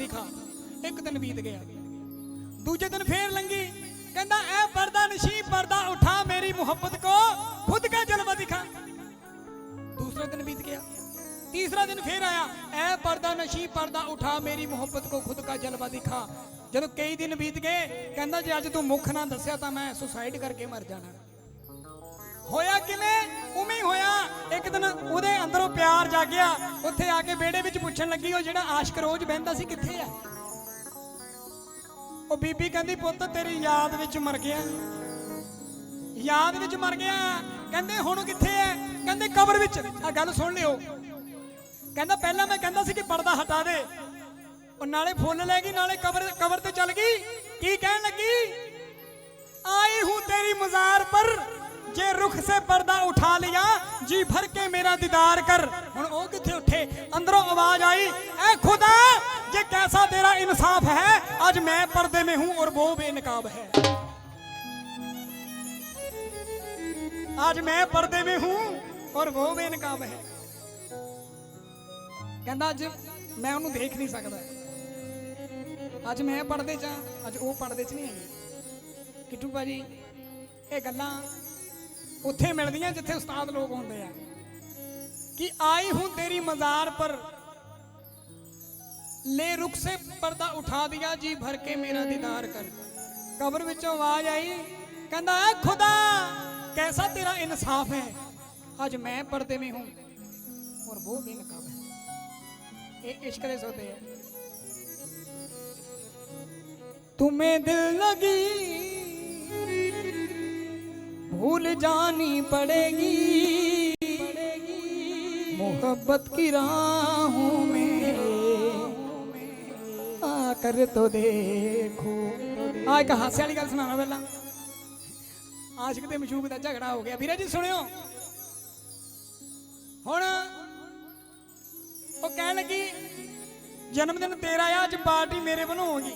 ਦੀ ਖਾ ਇੱਕ ਦਿਨ ਬੀਤ ਗਿਆ ਦੂਜੇ ਦਿਨ ਫੇਰ ਲੰਗੀ ਕਹਿੰਦਾ ਐ ਪਰਦਾ ਨਸ਼ੀ ਪਰਦਾ ਉਠਾ ਮੇਰੀ ਮੁਹੱਬਤ ਕੋ ਖੁਦ ਕਾ ਜਲਵਾ ਦਿਖਾ दूसरा दिन बीत गया तीसरा दिन फिर आया ऐ पर्दा नशी पर्दा उठा मेरी मोहब्बत को खुद का जलवा दिखा ਜਦੋਂ ਕਈ ਦਿਨ ਬੀਤ ਗਏ ਕਹਿੰਦਾ ਜੇ ਅੱਜ ਤੂੰ ਮੁੱਖ ਨਾ ਦੱਸਿਆ ਤਾਂ ਮੈਂ ਸੁਸਾਈਡ ਕਰਕੇ ਮਰ ਜਾਣਾ ਹੋਇਆ ਕਿਵੇਂ ਪਿਆਰ ਜਾਗਿਆ। ਉੱਥੇ ਆ ਕੇ ਵਿਹੜੇ ਵਿੱਚ ਪੁੱਛਣ ਲੱਗੀ, ਉਹ ਜਿਹੜਾ ਆਸ਼ਕ ਰੋਜ਼ ਬਹਿੰਦਾ ਸੀ ਕਿੱਥੇ ਆ? ਉਹ ਬੀਬੀ ਕਹਿੰਦੀ, ਪੁੱਤ, ਤੇਰੀ ਯਾਦ ਵਿੱਚ ਮਰ ਗਿਆ। ਯਾਦ ਵਿੱਚ ਮਰ ਗਿਆ। ਕਹਿੰਦੇ, ਹੁਣ ਕਿੱਥੇ ਹੈ ਕਹਿੰਦੇ, ਕਬਰ ਵਿੱਚ। ਆ ਗੱਲ ਸੁਣ ਲਿਓ। ਕਹਿੰਦਾ, ਪਹਿਲਾਂ ਮੈਂ ਕਹਿੰਦਾ ਸੀ ਕਿ ਪਰਦਾ ਹਟਾ ਦੇ। ਉਹ ਨਾਲੇ ਫੁੱਲ ਲੈ ਗਈ, ਨਾਲੇ ਕਬਰ ਕਬਰ ਤੇ ਚੱਲ ਗਈ। ਕੀ ਕਹਿਣ ਲੱਗੀ? ਆਈ ਹੂੰ ਤੇਰੀ ਮਜ਼ਾਰ ਪਰ। ਜੇ ਰੁਖ ਸੇ ਪਰਦਾ ਉਠਾ ਲਿਆ ਜੀ ਭਰ ਕੇ ਮੇਰਾ ਦੀਦਾਰ ਕਰ ਹੁਣ ਉਹ ਕਿੱਥੇ ਉੱਠੇ ਅੰਦਰੋਂ ਆਵਾਜ਼ ਆਈ ਐ ਖੁਦਾ ਜੇ ਕੈਸਾ ਤੇਰਾ ਇਨਸਾਫ ਹੈ ਅੱਜ ਮੈਂ ਪਰਦੇ में हूं और वो बेनकाब है आज मैं पर्दे में हूं और वो बेनकाब है ਕਹਿੰਦਾ ਅੱਜ ਮੈਂ ਉਹਨੂੰ ਦੇਖ ਨਹੀਂ ਸਕਦਾ ਅੱਜ ਮੈਂ ਪਰਦੇ 'ਚ ਆਂ, ਅੱਜ ਉਹ ਪਰਦੇ 'ਚ ਨਹੀਂ ਹੈਗੀ ਕਿਟੂ ਭਾਜੀ ਇਹ ਗੱਲਾਂ ਉੱਥੇ ਮਿਲਦੀਆਂ ਜਿੱਥੇ ਉਸਤਾਦ ਲੋਕ ਹੁੰਦੇ ਆ ਕਿ ਆਈ ਹੂੰ ਤੇਰੀ ਮਜ਼ਾਰ ਪਰ ले रुख से पर्दा उठा दिया जी भर के मेरा दीदार कर कब्र ਵਿੱਚੋਂ ਆਵਾਜ਼ ਆਈ ਕਹਿੰਦਾ ਐ ਖੁਦਾ कैसा तेरा इंसाफ है आज मैं पर्दे में हूं और वो बेनकाब है ये इश्क दे सोते हैं तुम्हें दिल लगी भूल जानी पड़ेगी मोहब्बत की राहों में ਆਕਰ ਤੋ ਦੇਖੋ ਆ ਇੱਕ ਹਾਸੇ ਵਾਲੀ ਗੱਲ ਸੁਣਾਉਣਾ ਪਹਿਲਾਂ ਆਸ਼ਿਕ ਤੇ ਮਸ਼ੂਕ ਦਾ ਝਗੜਾ ਹੋ ਗਿਆ ਵੀਰੇ ਜੀ ਸੁਣਿਓ ਹੁਣ ਉਹ ਕਹਿਣ ਲੱਗੀ ਜਨਮ ਦਿਨ ਤੇਰਾ ਆ ਅੱਜ ਪਾਰਟੀ ਮੇਰੇ ਵੱਲੋਂ ਹੋਗੀ